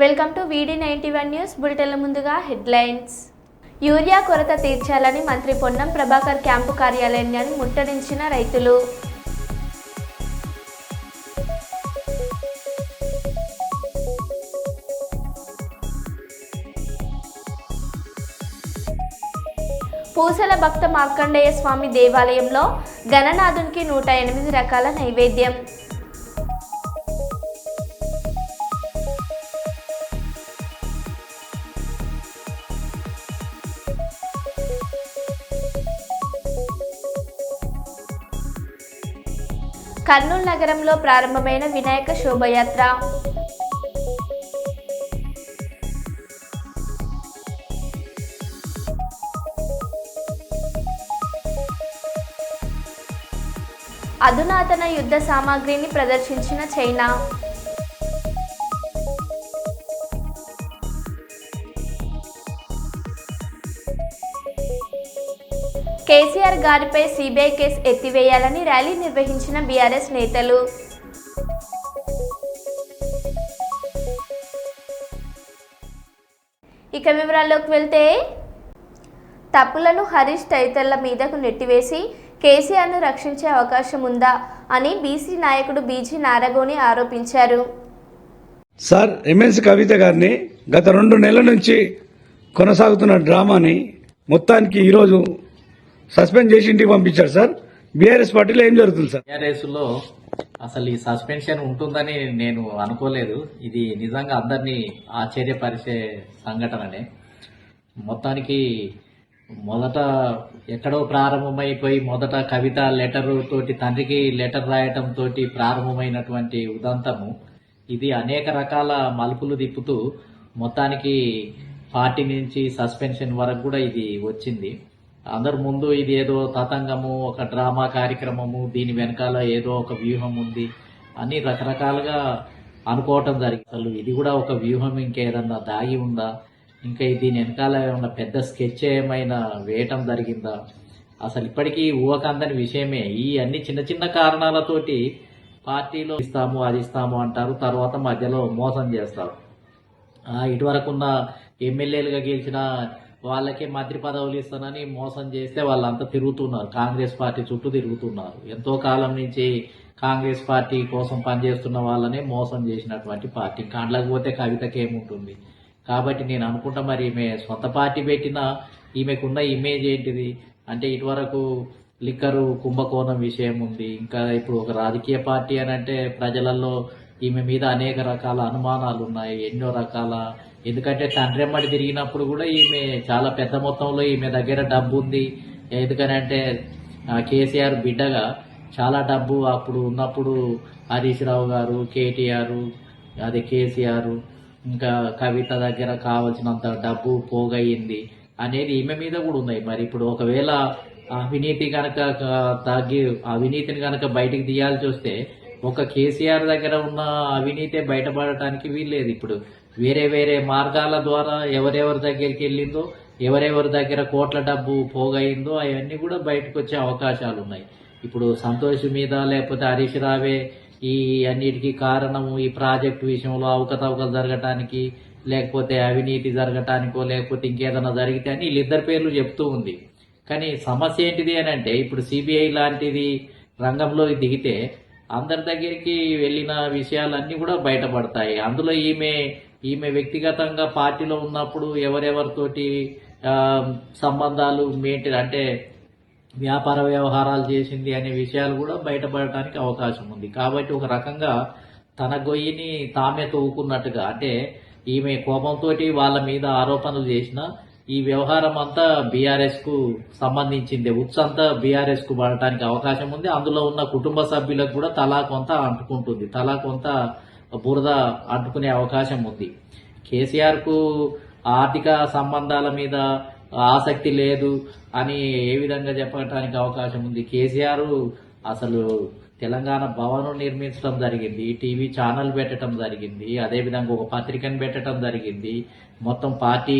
Welcome to వీడి ninety one news బులెటిన్ల ముందుగా హెడ్లైన్స్ యూరియా కొరత తీర్చాలని మంత్రి పొన్నం ప్రభాకర్ క్యాంపు కార్యాలయాన్ని ముట్టడించిన రైతులు. పూసల భక్త మార్కండేయ స్వామి దేవాలయంలో గణనాథునికి నూట ఎనిమిది రకాల నైవేద్యం. కర్నూలు నగరంలో ప్రారంభమైన వినాయక శోభయాత్ర. అధునాతన యుద్ధ సామాగ్రిని ప్రదర్శించిన చైనా. కేసీఆర్ గారిపై సిబిఐ కేసు ఎత్తివేయాలని ర్యాలీ నిర్వహించిన బీఆర్ఎస్ నేతలు. ఇక వివరాల్లోకి వెళ్తే తప్పులను హరీష్ తదితరుల మీదకు నెట్టివేసి కేసీఆర్ను రక్షించే అవకాశం ఉందా అని బీసీ నాయకుడు బీజీ నారగోని ఆరోపించారు. సార్ ఎంఎస్ కవిత గారిని గత రెండు నెలల నుంచి కొనసాగుతున్న డ్రామాని మొత్తానికి ఈరోజు సస్పెండ్ చేసి ఇంటికి పంపించారు సార్. బీఆర్ఎస్ పార్టీలో ఏం జరుగుతుంది సార్? బీఆర్ఎస్లో అసలు ఈ సస్పెన్షన్ ఉంటుందని నేను అనుకోలేదు. ఇది నిజంగా అందరినీ ఆశ్చర్యపరిచే సంఘటననే. మొత్తానికి మొదట ఎక్కడో ప్రారంభమైపోయి మొదట కవిత లెటర్ తోటి తండ్రికి లెటర్ రాయటం తోటి ప్రారంభమైనటువంటి ఉదంతము. ఇది అనేక రకాల మలుపులు తిప్పుతూ మొత్తానికి పార్టీ నుంచి సస్పెన్షన్ వరకు కూడా ఇది వచ్చింది. అందరు ముందు ఇది ఏదో తతంగము ఒక డ్రామా కార్యక్రమము దీని వెనకాల ఏదో ఒక వ్యూహం ఉంది అని రకరకాలుగా అనుకోవటం జరిగింది. అసలు ఇది కూడా ఒక వ్యూహం ఇంకేదన్నా దాగి ఉందా? ఇంకా దీని వెనకాల ఏమైనా పెద్ద స్కెచ్ ఏమైనా వేయటం జరిగిందా? అసలు ఇప్పటికీ ఊహకందని విషయమే. ఈ అన్ని చిన్న చిన్న కారణాలతోటి పార్టీలో ఇస్తాము అది ఇస్తాము అంటారు తర్వాత మధ్యలో మోసం చేస్తారు. ఇటువరకున్న ఎమ్మెల్యేలుగా గెలిచిన వాళ్ళకే మంత్రి పదవులు ఇస్తానని మోసం చేస్తే వాళ్ళంతా తిరుగుతున్నారు. కాంగ్రెస్ పార్టీ చుట్టూ తిరుగుతున్నారు. ఎంతో కాలం నుంచి కాంగ్రెస్ పార్టీ కోసం పనిచేస్తున్న వాళ్ళనే మోసం చేసినటువంటి పార్టీ. కాండ్లకు పోతే కవితకి ఏముంటుంది? కాబట్టి నేను అనుకుంటా మరి ఈమె సొంత పార్టీ పెట్టిన ఈమెకున్న ఇమేజ్ ఏంటిది? అంటే ఇటువరకు లిక్కరు కుంభకోణం విషయం ఉంది. ఇంకా ఇప్పుడు ఒక రాజకీయ పార్టీ అని అంటే ప్రజలలో ఈమె మీద అనేక రకాల అనుమానాలు ఉన్నాయి ఎన్నో రకాల ఎందుకంటే తండ్రెమ్మడి తిరిగినప్పుడు కూడా ఈమె చాలా పెద్ద మొత్తంలో ఈమె దగ్గర డబ్బు ఉంది. ఎందుకనంటే అంటే కేసీఆర్ బిడ్డగా చాలా డబ్బు అప్పుడు ఉన్నప్పుడు హరీష్ రావు గారు కేటీఆర్ అది కేసీఆర్ ఇంకా కవిత దగ్గర కావలసినంత డబ్బు పోగయింది అనేది ఈమె మీద కూడా ఉన్నాయి మరి ఇప్పుడు ఒకవేళ అవినీతి కనుక తగ్గి అవినీతిని కనుక బయటికి తీయాల్సి వస్తే ఒక కేసీఆర్ దగ్గర ఉన్న అవినీతే బయటపడటానికి వీల్లేదు. ఇప్పుడు వేరే వేరే మార్గాల ద్వారా ఎవరెవరి దగ్గరికి వెళ్ళిందో ఎవరెవరి దగ్గర కోట్ల డబ్బు పోగయిందో అవన్నీ కూడా బయటకు వచ్చే అవకాశాలు ఉన్నాయి. ఇప్పుడు సంతోష్ మీద లేకపోతే హరీష్ రావే ఈ అన్నిటికీ కారణము ఈ ప్రాజెక్టు విషయంలో అవకతవకలు జరగటానికి లేకపోతే అవినీతి జరగటానికో లేకపోతే ఇంకేదైనా జరిగితే అని వీళ్ళిద్దరి పేర్లు చెప్తూ ఉంది. కానీ సమస్య ఏంటిది అని అంటే ఇప్పుడు సిబిఐ లాంటిది రంగంలో దిగితే అందరి దగ్గరికి వెళ్ళిన విషయాలన్నీ కూడా బయటపడతాయి. అందులో ఈమె ఈమె వ్యక్తిగతంగా పార్టీలో ఉన్నప్పుడు ఎవరెవరితోటి సంబంధాలు మెయింటైన్ అంటే వ్యాపార వ్యవహారాలు చేసింది అనే విషయాలు కూడా బయటపడటానికి అవకాశం ఉంది. కాబట్టి ఒక రకంగా తన గొయ్యిని తామే తవ్వుకున్నట్టుగా అంటే ఈమె కోపంతో వాళ్ళ మీద ఆరోపణలు చేసిన ఈ వ్యవహారం అంతా బీఆర్ఎస్కు సంబంధించింది. ఉత్స్ అంతా బీఆర్ఎస్కు పడటానికి అవకాశం ఉంది. అందులో ఉన్న కుటుంబ సభ్యులకు కూడా తలా కొంత అంటుకుంటుంది. తలా కొంత బురద అంటుకునే అవకాశం ఉంది. కేసీఆర్కు ఆర్థిక సంబంధాల మీద ఆసక్తి లేదు అని ఏ విధంగా చెప్పడానికి అవకాశం ఉంది. కేసీఆర్ అసలు తెలంగాణ భవనం నిర్మించడం జరిగింది టీవీ ఛానల్ పెట్టడం జరిగింది అదేవిధంగా ఒక పత్రికను పెట్టడం జరిగింది. మొత్తం పార్టీ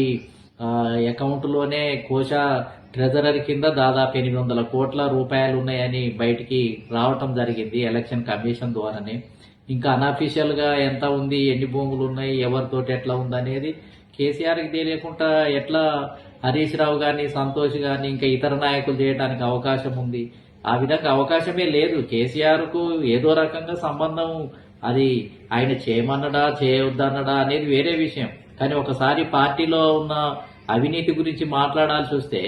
అకౌంట్లోనే కోశ ట్రెజరర్ కింద దాదాపు ఎనిమిది వందల కోట్ల రూపాయలు ఉన్నాయని బయటికి రావటం జరిగింది ఎలక్షన్ కమిషన్ ద్వారానే. ఇంకా అన్అఫీషియల్గా ఎంత ఉంది ఎన్ని భూములు ఉన్నాయి ఎవరితోటి ఎట్లా ఉంది అనేది కేసీఆర్కి తెలియకుండా ఎట్లా హరీష్ రావు కానీ సంతోష్ కానీ ఇంకా ఇతర నాయకులు చేయడానికి అవకాశం ఉంది. ఆ విధంగా అవకాశమే లేదు. కేసీఆర్కు ఏదో రకంగా సంబంధం. అది ఆయన చేయమన్నడా చేయొద్దన్నడా అనేది వేరే విషయం. కానీ ఒకసారి పార్టీలో ఉన్న అవినీతి గురించి మాట్లాడాల్సి వస్తే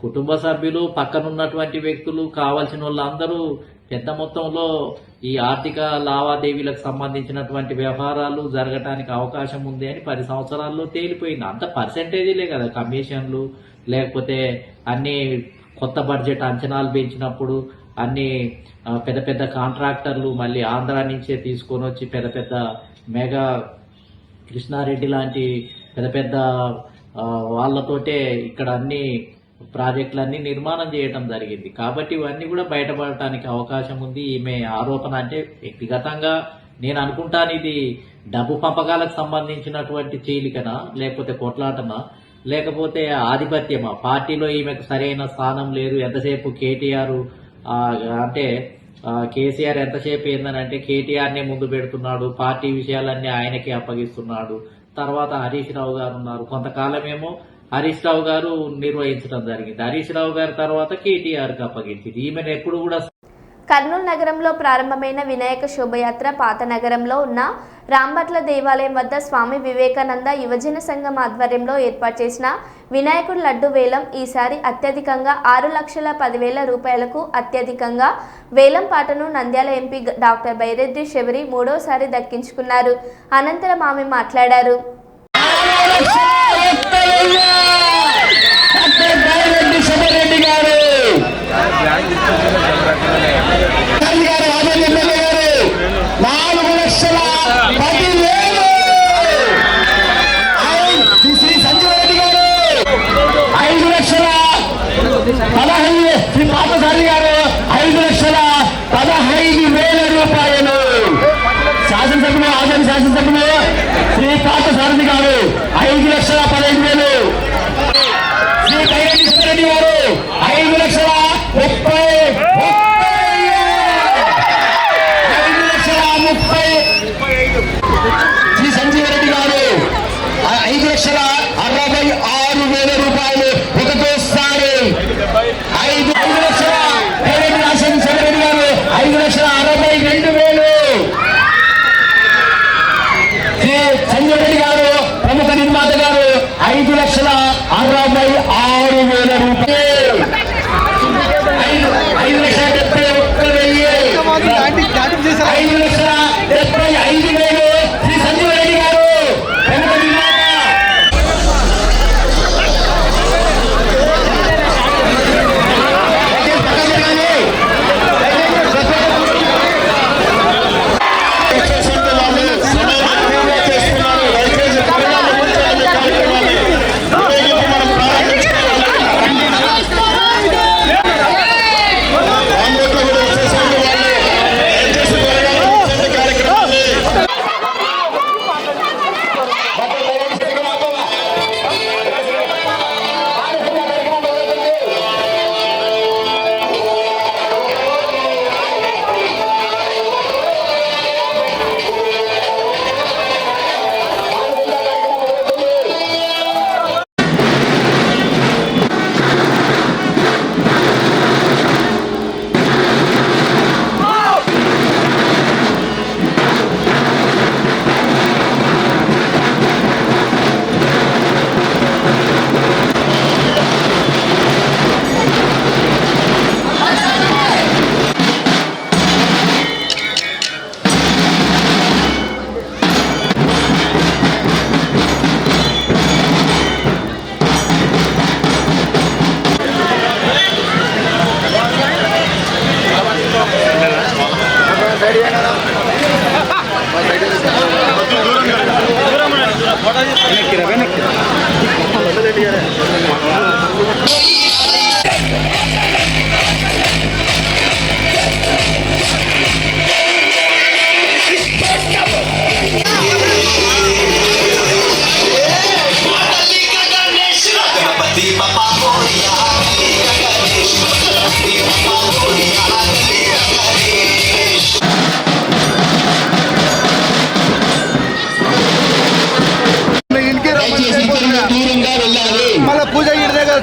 కుటుంబ సభ్యులు పక్కనున్నటువంటి వ్యక్తులు కావాల్సిన వాళ్ళందరూ పెద్ద మొత్తంలో ఈ ఆర్థిక లావాదేవీలకు సంబంధించినటువంటి వ్యవహారాలు జరగటానికి అవకాశం ఉంది అని పది సంవత్సరాల్లో తేలిపోయింది. అంత పర్సెంటేజీలే కదా కమిషన్లు లేకపోతే అన్ని కొత్త బడ్జెట్ అంచనాలు పెంచినప్పుడు అన్ని పెద్ద పెద్ద కాంట్రాక్టర్లు మళ్ళీ ఆంధ్ర నుంచే తీసుకొని వచ్చి పెద్ద పెద్ద మెగా కృష్ణారెడ్డి లాంటి పెద్ద పెద్ద వాళ్ళతోటే ఇక్కడ అన్ని ప్రాజెక్టులన్నీ నిర్మాణం చేయటం జరిగింది. కాబట్టి ఇవన్నీ కూడా బయటపడటానికి అవకాశం ఉంది. ఈమె ఆరోపణ అంటే వ్యక్తిగతంగా నేను అనుకుంటాను ఇది డబ్బు పంపకాలకు సంబంధించినటువంటి చీలికన లేకపోతే కొట్లాటనా లేకపోతే ఆధిపత్యమా? పార్టీలో ఈమెకు సరైన స్థానం లేదు. ఎంతసేపు కేటీఆర్ అంటే కేసీఆర్ ఎంతసేపు ఏందనంటే కేటీఆర్నే ముందు పెడుతున్నాడు పార్టీ విషయాలన్నీ ఆయనకే అప్పగిస్తున్నాడు. తర్వాత హరీష్ రావు గారు ఉన్నారు. కొంతకాలమేమో హరీష్ రావు గారు నిర్వహించడం జరిగింది. హరీష్ రావు గారి తర్వాత కేటీఆర్ అప్పగించింది. ఈమెను ఎప్పుడు కూడా కర్నూలు నగరంలో ప్రారంభమైన వినాయక శోభయాత్ర పాత నగరంలో ఉన్న రాంబట్ల దేవాలయం వద్ద స్వామి వివేకానంద యువజన సంఘం ఆధ్వర్యంలో ఏర్పాటు చేసిన వినాయకుడు లడ్డు వేలం ఈసారి అత్యధికంగా ఆరు లక్షల పదివేల రూపాయలకు అత్యధికంగా వేలం పాటను నంద్యాల ఎంపీ డాక్టర్ బైరెడ్డి శబరి మూడోసారి దక్కించుకున్నారు. అనంతరం ఆమె మాట్లాడారు. రెడ్డి గారు గారు గారు లక్షల ఐదు లక్షల పదహైదు శ్రీ పార్థసారి గారు ఐదు లక్షల పదహైదు వేల రూపాయలు. శాసనసభ్యులు ఆదరణ శాసనసభ్యులు శ్రీ పార్థసారథి గారు ఐదు లక్షల పదహైదు వేలు. శ్రీ కైరెడ్డి గారు ఐదు లక్షల ముప్పై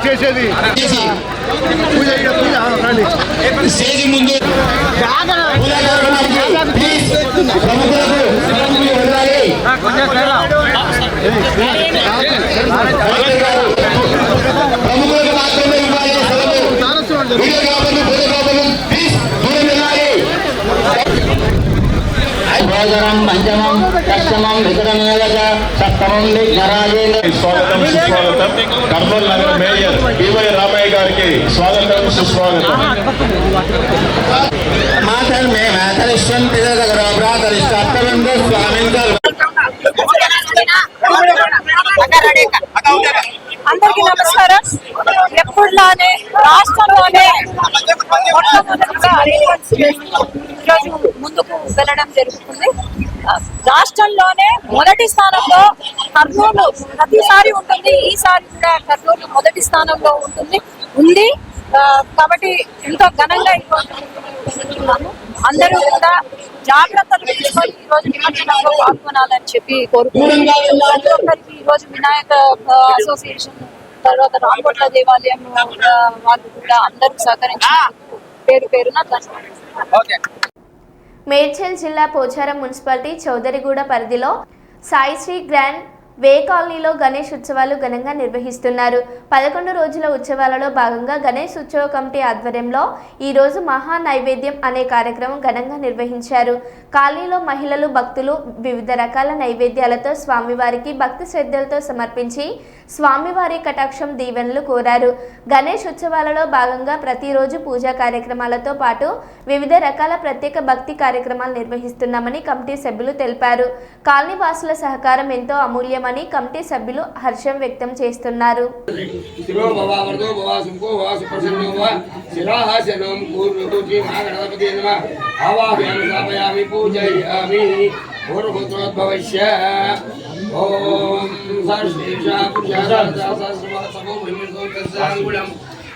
చేసేది పూజ పూజ రాలి స్టేజ్ ముందు ప్రముఖులకు భోజనం పంచమం కష్టమం వికటమేవ సప్తమం విఘ్నరాజేంద్ర స్వాగతం సుస్వాగతం. కర్నూలు నగర మేయర్ పివై రామయ్య గారికి స్వాగతం సుస్వాగతం. మాతర్ మే మాతరిష్టం పిదగర భ్రాతరిష్ట అత్తరంగ స్వామిందర్ అందరికీ నమస్కారం. ఎప్పుడులానే రాష్ట్రంలోనే ఈరోజు ముందుకు వెళ్ళడం జరుగుతుంది. రాష్ట్రంలోనే మొదటి స్థానంలో కర్నూలు ప్రతిసారి ఉంటుంది. ఈసారి కూడా కర్నూలు మొదటి స్థానంలో ఉంటుంది. ఉంది. కాబట్టి ఎంతో ఘనంగా అందరూ కూడా జాగ్రత్తలు తీసుకొని ఈ రోజు నిమజ్జనంలో పాల్గొనాలని చెప్పి కోరుకుంటున్నాను ప్రతి ఒక్కరికి ఈ రోజు వినాయక అసోసియేషన్ తర్వాత రామకోట్ల దేవాలయం వాళ్ళు కూడా అందరూ సహకరించినందుకు పేరు పేరున ధన్యవాదాలు. మేడ్చల్ జిల్లా పోచారం మున్సిపాలిటీ చౌదరిగూడ పరిధిలో సాయిశ్రీ గ్రాండ్ వే కాలనీలో గణేష్ ఉత్సవాలు ఘనంగా నిర్వహిస్తున్నారు. పదకొండు రోజుల ఉత్సవాలలో భాగంగా గణేష్ ఉత్సవ కమిటీ ఆధ్వర్యంలో ఈరోజు మహా నైవేద్యం అనే కార్యక్రమం ఘనంగా నిర్వహించారు. కాలనీలో మహిళలు భక్తులు వివిధ రకాల నైవేద్యాలతో స్వామివారికి భక్తి శ్రద్ధలతో సమర్పించి స్వామివారి కటాక్షం దీవెనలు కోరారు. గణేష్ ఉత్సవాలలో భాగంగా ప్రతిరోజు పూజా కార్యక్రమాలతో పాటు వివిధ రకాల ప్రత్యేక భక్తి కార్యక్రమాలు నిర్వహిస్తున్నామని కమిటీ సభ్యులు తెలిపారు. కాలనీ వాసుల సహకారం ఎంతో అమూల్యమని కమిటీ సభ్యులు హర్షం వ్యక్తం చేస్తున్నారు శిరో భవ వర్ధో భవ సుఖో భవ సుప్రసన్నో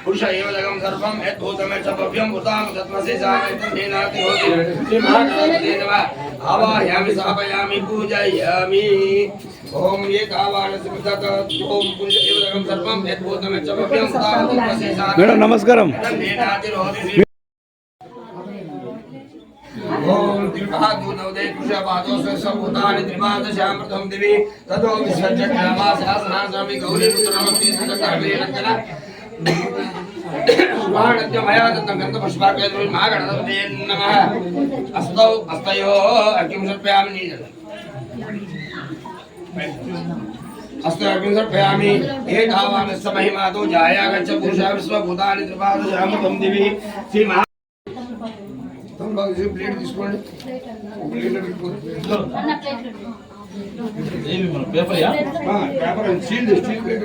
पुरुष एव सर्वम यद्भूतमे च भव्यम भूताम तत्मसि सामयितं हेनाति होति श्रीमहाकालते नमः आवाहयामि स्थापयामि पूजयामि। ओम ये कावानस्मृतत ओम पुरुष एव सर्वम यद्भूतमे च भव्यम भूताम तत्मसि सामयितं मैडम नमस्कारम हेनाति होति ओम त्रिपादो नवदे कुशपादो ससभूतानि त्रिपादशां प्रथम दिवि। ततो विसर्जयामास आसनां स्वामी गौरी पुत्र नमस्ते सुचक्रवे रञ्जना శాసనాశ్రమి గౌరీ పుత్రమస్తి సుతకర్మేణంజన సుభాగత్య మయా దత్తం గంధ పుష్పాకృతి మహాగణపతే నమః అస్తౌ అస్తయో అర్ఘ్యం సమర్పయామి నీజన अस्तु अग्निं समर्पयामि एतावानस्य महिमातो जाया गच्छ पुरुषः विश्वभूतानि त्रिपादशामृतं दिवि శ్రీ మహా తొంభై ప్లేట్ తీసుకోండి ఒక ప్లేట్లో పెట్టుకోండి ఆ, paper and seal steel plate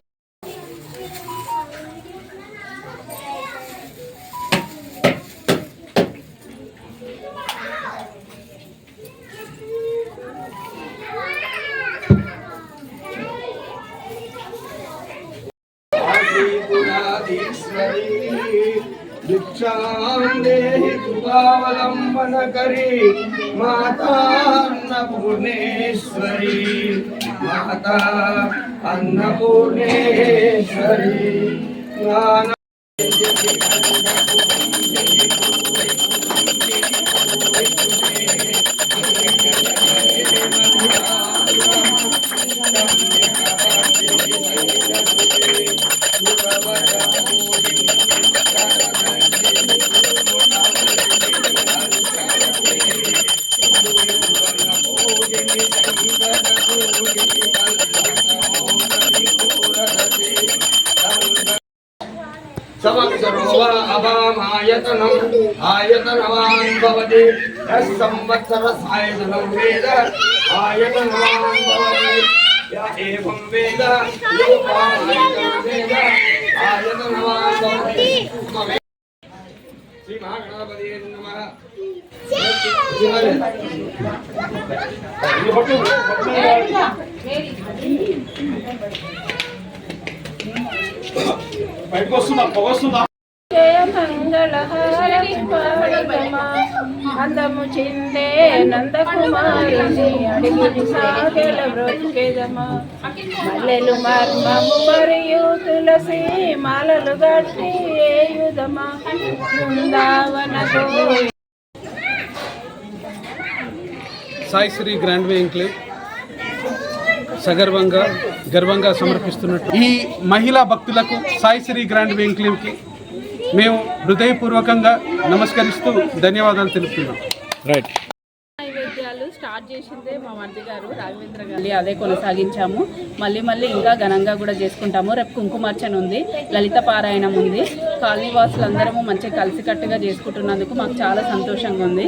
మాతా అన్నపూర్ణేశ్వరి మాతా అన్నపూర్ణేశ్వరి జ్ఞాన సంవత్సరో అవామాయతనం ఆయతనవాన్ భవతి. సంవత్సరసాయతనం వేద ఆయతనవాన్ భవతి. య ఏవం వేద యోపాయతనం వేద ఆయతనవాన్ భవతి. శ్రీ మహాగణపతి నమః. జయ మంగళహారతి పాడగమా అందము చిందే నందకుమారుని అడిగి సాగల బ్రొక్కెదమా మల్లెలు మర్మము మరియు తులసి మాలలు గట్టి ఏయుదమా బృందావనతో Sai Sri grand way enclave సగర్వంగా గర్వంగా సమర్పిస్తున్నట్టు. ఈ మహిళా భక్తులకు సాయి శ్రీ గ్రాండ్ వే ఎంక్లేవ్కి మేము హృదయపూర్వకంగా నమస్కరిస్తూ ధన్యవాదాలు తెలుపుతున్నాం. రైట్ నైవేద్యాలు స్టార్ట్ చేసిందే మా మరిది గారు రాఘవేంద్ర గారు. అదే కొనసాగించాము. మళ్ళీ మళ్ళీ ఇంకా ఘనంగా కూడా చేసుకుంటాము. రేపు కుంకుమార్చన ఉంది లలిత పారాయణం ఉంది. కాలనీ వాసులందరము మంచిగా కలిసికట్టుగా చేసుకుంటున్నందుకు మాకు చాలా సంతోషంగా ఉంది.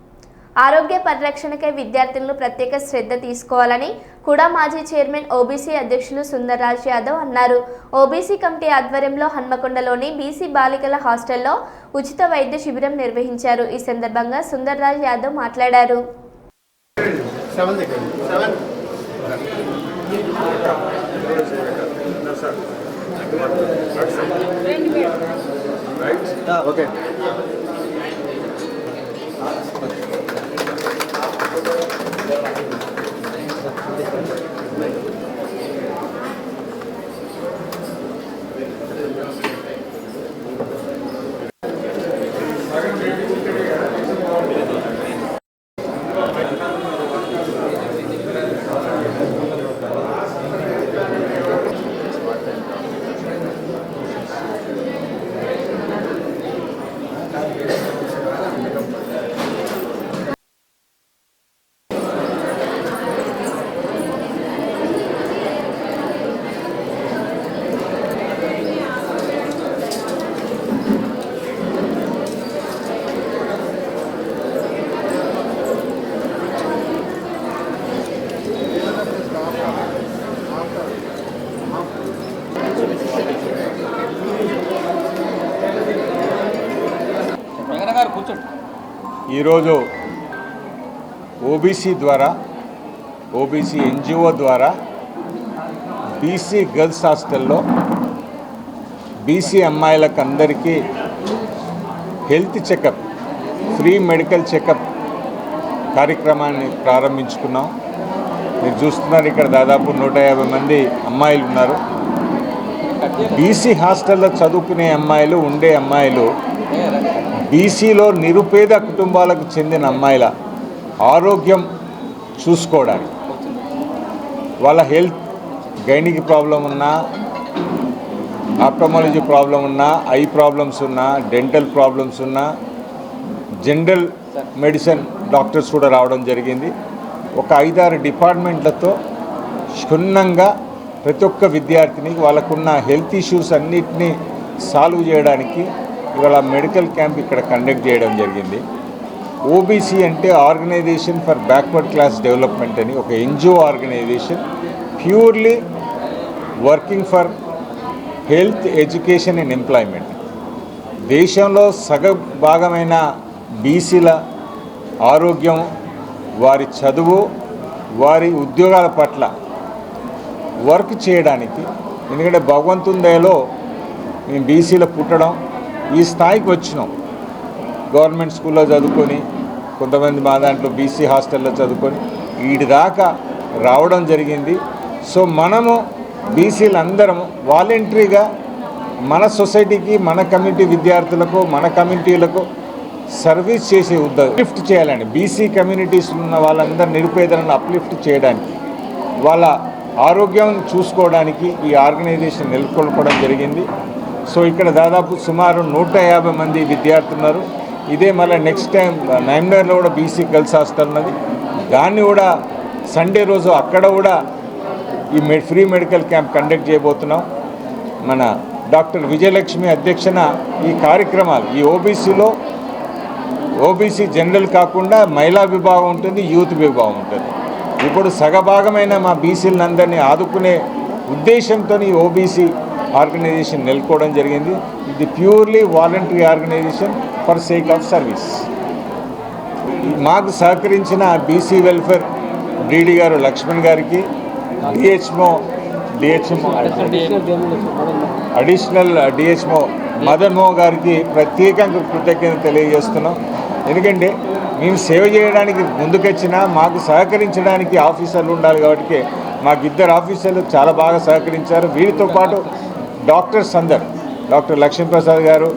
ఆరోగ్య పరిరక్షణకై విద్యార్థులను ప్రత్యేక శ్రద్ధ తీసుకోవాలని కూడా మాజీ చైర్మన్ ఓబీసీ అధ్యక్షులు సుందర్రాజ్ యాదవ్ అన్నారు. ఓబీసీ కమిటీ ఆధ్వర్యంలో హన్మకొండలోని బీసీ బాలికల హాస్టల్లో ఉచిత వైద్య శిబిరం నిర్వహించారు. ఈ సందర్భంగా సుందర్రాజ్ యాదవ్ మాట్లాడారు. ఓకే. ఈరోజు ఓబీసీ ద్వారా ఓబీసీ ఎన్జిఓ ద్వారా బీసీ గర్ల్స్ హాస్టల్లో బీసీ అమ్మాయిలకు అందరికీ health checkup free medical checkup కార్యక్రమాన్ని ప్రారంభించుకున్నాం. మీరు చూస్తున్నారు ఇక్కడ దాదాపు నూట యాభై మంది అమ్మాయిలు ఉన్నారు బీసీ హాస్టల్లో చదువుకునే అమ్మాయిలు ఉండే అమ్మాయిలు బీసీలో నిరుపేద కుటుంబాలకు చెందిన అమ్మాయిల ఆరోగ్యం చూసుకోవడానికి. వాళ్ళ హెల్త్ గైనిక్ ప్రాబ్లం ఉన్నా ఆప్టమాలజీ ప్రాబ్లం ఉన్నా ఐ ప్రాబ్లమ్స్ ఉన్నా డెంటల్ ప్రాబ్లమ్స్ ఉన్నా జనరల్ మెడిసిన్ డాక్టర్స్ కూడా రావడం జరిగింది. ఒక ఐదారు డిపార్ట్మెంట్లతో క్షుణ్ణంగా ప్రతి ఒక్క విద్యార్థిని వాళ్ళకున్న హెల్త్ ఇష్యూస్ అన్నిటినీ సాల్వ్ చేయడానికి ఇవాళ మెడికల్ క్యాంప్ ఇక్కడ కండక్ట్ చేయడం జరిగింది. ఓబీసీ అంటే organisation for backward class development అని ఒక NGO organisation purely working for health education and employment దేశంలో సగ భాగమైన బీసీల ఆరోగ్యం వారి చదువు వారి ఉద్యోగాల పట్ల వర్క్ చేయడానికి ఎందుకంటే భగవంతుని దయలో మేము బీసీలో పుట్టడం ఈ స్థాయికి వచ్చినాం. గవర్నమెంట్ స్కూల్లో చదువుకొని కొంతమంది మా దాంట్లో బీసీ హాస్టల్లో చదువుకొని వీటి దాకా రావడం జరిగింది. సో మనము బీసీలు అందరము వాలంటరీగా మన సొసైటీకి మన కమ్యూనిటీ విద్యార్థులకు మన కమ్యూనిటీలకు సర్వీస్ చేసే ఉద్యోగం అప్లిఫ్ట్ చేయాలండి. బీసీ కమ్యూనిటీస్ ఉన్న వాళ్ళందరూ నిరుపేదలను అప్లిఫ్ట్ చేయడానికి వాళ్ళ ఆరోగ్యం చూసుకోవడానికి ఈ ఆర్గనైజేషన్ నెలకొల్పడం జరిగింది. సో ఇక్కడ దాదాపు సుమారు నూట యాభై మంది విద్యార్థులు ఉన్నారు ఇదే మళ్ళీ నెక్స్ట్ టైం నైమ్నర్లో కూడా బీసీ గర్ల్స్ హాస్టల్ ఉన్నది. దాన్ని కూడా సండే రోజు అక్కడ కూడా ఈ మె ఫ్రీ మెడికల్ క్యాంప్ కండక్ట్ చేయబోతున్నాం. మన డాక్టర్ విజయలక్ష్మి అధ్యక్షన ఈ కార్యక్రమాలు ఈ ఓబీసీలో ఓబీసీ జనరల్ కాకుండా మహిళా విభాగం ఉంటుంది యూత్ విభాగం ఉంటుంది. ఇప్పుడు సగభాగమైన మా బీసీలందరినీ ఆదుకునే ఉద్దేశంతో ఈ ఓబీసీ ఆర్గనైజేషన్ నెలకోవడం జరిగింది. ఇది purely voluntary organisation for sake of service. మాకు సహకరించిన బీసీ వెల్ఫేర్ డీడీ గారు లక్ష్మణ్ గారికి DHO DHMO additional DHO Madan Mohan గారికి ప్రత్యేకంగా కృతజ్ఞత తెలియజేస్తున్నాం. ఎందుకంటే మేము సేవ చేయడానికి ముందుకొచ్చినా మాకు సహకరించడానికి ఆఫీసర్లు ఉండాలి కాబట్టి మాకు ఇద్దరు ఆఫీసర్లు చాలా బాగా సహకరించారు. వీరితో పాటు డాక్టర్స్ అందరు డాక్టర్ లక్ష్మీప్రసాద్ గారు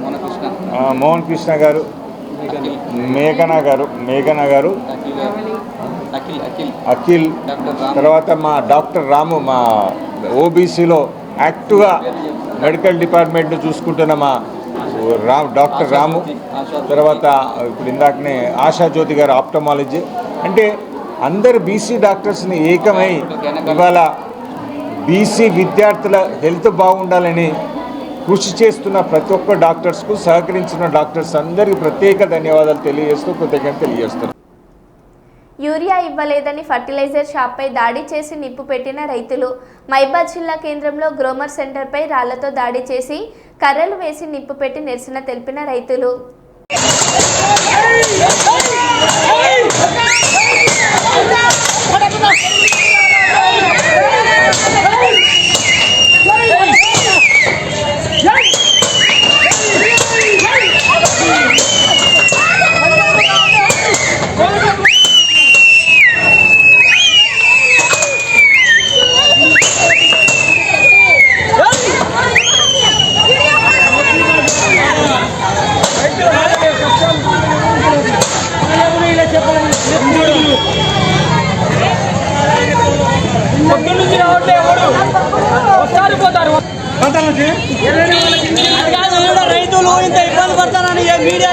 మోహన్ కృష్ణ గారు మేఘనా గారు మేఘనా గారు అఖిల్ తర్వాత మా డాక్టర్ రాము మా ఓబీసీలో యాక్టివ్గా మెడికల్ డిపార్ట్మెంట్ను చూసుకుంటున్న మా రామ్ డాక్టర్ రాము తర్వాత ఇప్పుడు ఇందాకనే ఆశా జ్యోతి గారు ఆప్టమాలజీ. అంటే అందరు బీసీ డాక్టర్స్ని ఏకమై ఇవాళ బీసీ విద్యార్థుల హెల్త్ బాగుండాలని కృషి చేస్తున్న ప్రతి ఒక్క డాక్టర్స్కు సహకరించిన డాక్టర్స్ అందరికీ ప్రత్యేక ధన్యవాదాలు తెలియజేస్తూ కృతజ్ఞత తెలియజేస్తున్నాను యూరియా ఇవ్వలేదని ఫర్టిలైజర్ షాప్పై దాడి చేసి నిప్పు పెట్టిన రైతులు మైబాద్ జిల్లా కేంద్రంలో గ్రోమర్ సెంటర్పై రాళ్ళతో దాడి చేసి కర్రలు వేసి నిప్పు పెట్టి నిరసన తెలిపిన రైతులు రైతులు ఇంత ఇబ్బంది పడతారని మీడియా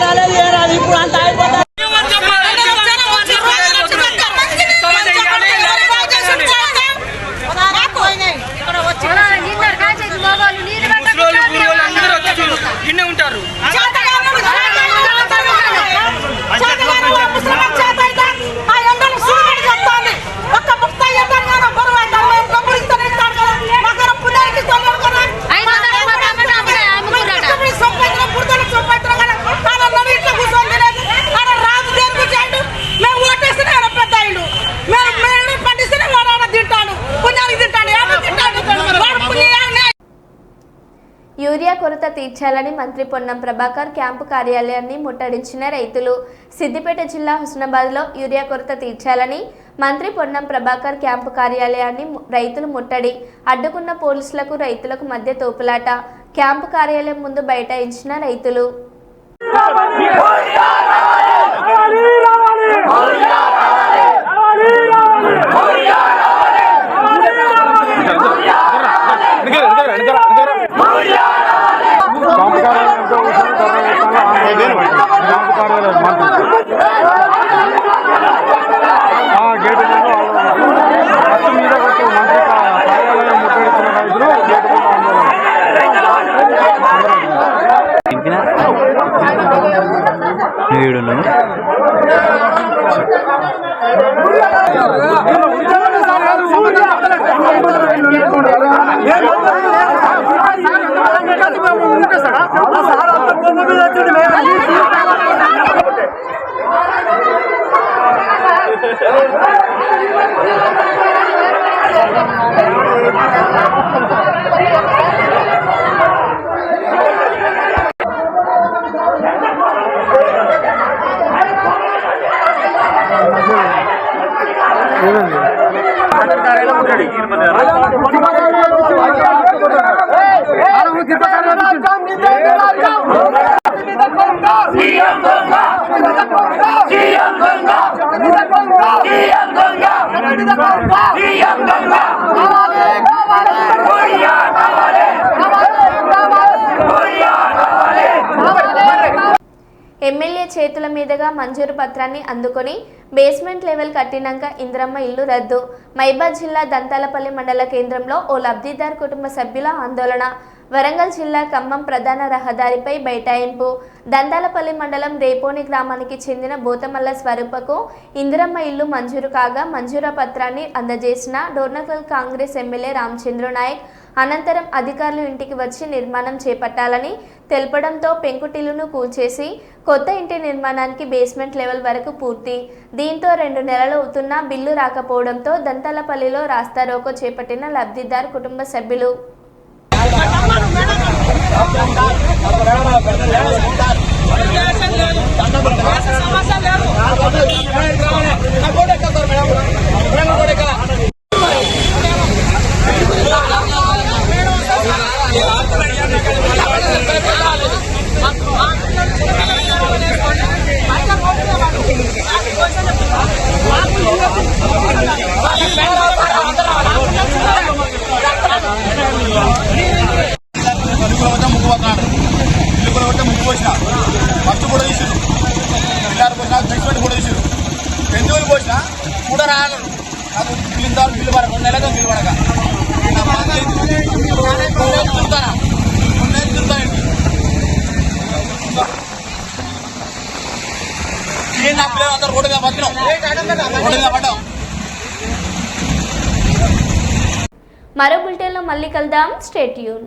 మంత్రి పొన్నం ప్రభాకర్ క్యాంపు కార్యాలయాన్ని ముట్టడించిన రైతులు. సిద్దిపేట జిల్లా హుస్నాబాద్లో యూరియా కొరత తీర్చాలని మంత్రి పొన్నం ప్రభాకర్ క్యాంపు కార్యాలయాన్ని రైతులు ముట్టడి. అడ్డుకున్న పోలీసులకు రైతులకు మధ్య తోపులాట. క్యాంపు కార్యాలయం ముందు బైఠాయించిన రైతులు. మాట్లాడలేదు గేటు మొత్తం మీద కొంచెం మంత్రి కార్యాలయం ముట్టడిస్తున్న రైతులు గేటు వీడున్నాను సహారా Amém. మీదుగా మంజూరు పత్రాన్ని అందుకొని బేస్మెంట్ లెవెల్ కట్టినాక ఇంద్రమ్మ ఇల్లు రద్దు. మైబాద్ జిల్లా దంతాలపల్లి మండల కేంద్రంలో ఓ లబ్ధిదారు కుటుంబ సభ్యుల ఆందోళన. వరంగల్ జిల్లా ఖమ్మం ప్రధాన రహదారిపై బైఠాయింపు. దంతాలపల్లి మండలం రేపోని గ్రామానికి చెందిన బోతమల్ల స్వరూపకు ఇందిరమ్మ ఇల్లు మంజూరు కాగా మంజూరా పత్రాన్ని అందజేసిన డోర్నకల్ కాంగ్రెస్ ఎమ్మెల్యే రామచంద్ర నాయక్ అనంతరం అధికారులు ఇంటికి వచ్చి నిర్మాణం చేపట్టాలని తెలపడంతో పెంకుటిల్లును కూల్చేసి కొత్త ఇంటి నిర్మాణానికి బేస్మెంట్ లెవెల్ వరకు పూర్తి. దీంతో రెండు నెలలు అవుతున్నా బిల్లు రాకపోవడంతో దంతలపల్లిలో రాస్తారోకో చేపట్టిన లబ్ధిదారు కుటుంబ సభ్యులు ముగ్గు పోతున్నాడు ఇల్లు కూడా కొట్టే ముగ్గు పోసిన ఫస్ట్ కూడా తీసిరు పిల్లలు పోసిన బేస్మెంట్ కూడా తీసిరు ఎందుకు పోసిన కూడా రాను నాకు బిల్లు ఇంత బిల్లు పడక రెండు నెలలుగా బిల్లు పడక నా బాధ ఇది. రెండు తిరుగుతానా రెండు నెలలు తిరుగుతాను ఈ నా పిల్లలు అందరూ రోడ్డు మీద బతికినాం రోడ్డు మీద పడ్డాం మరో బులెటిన్లో మళ్ళీ కలుద్దాం స్టేట్ యూన్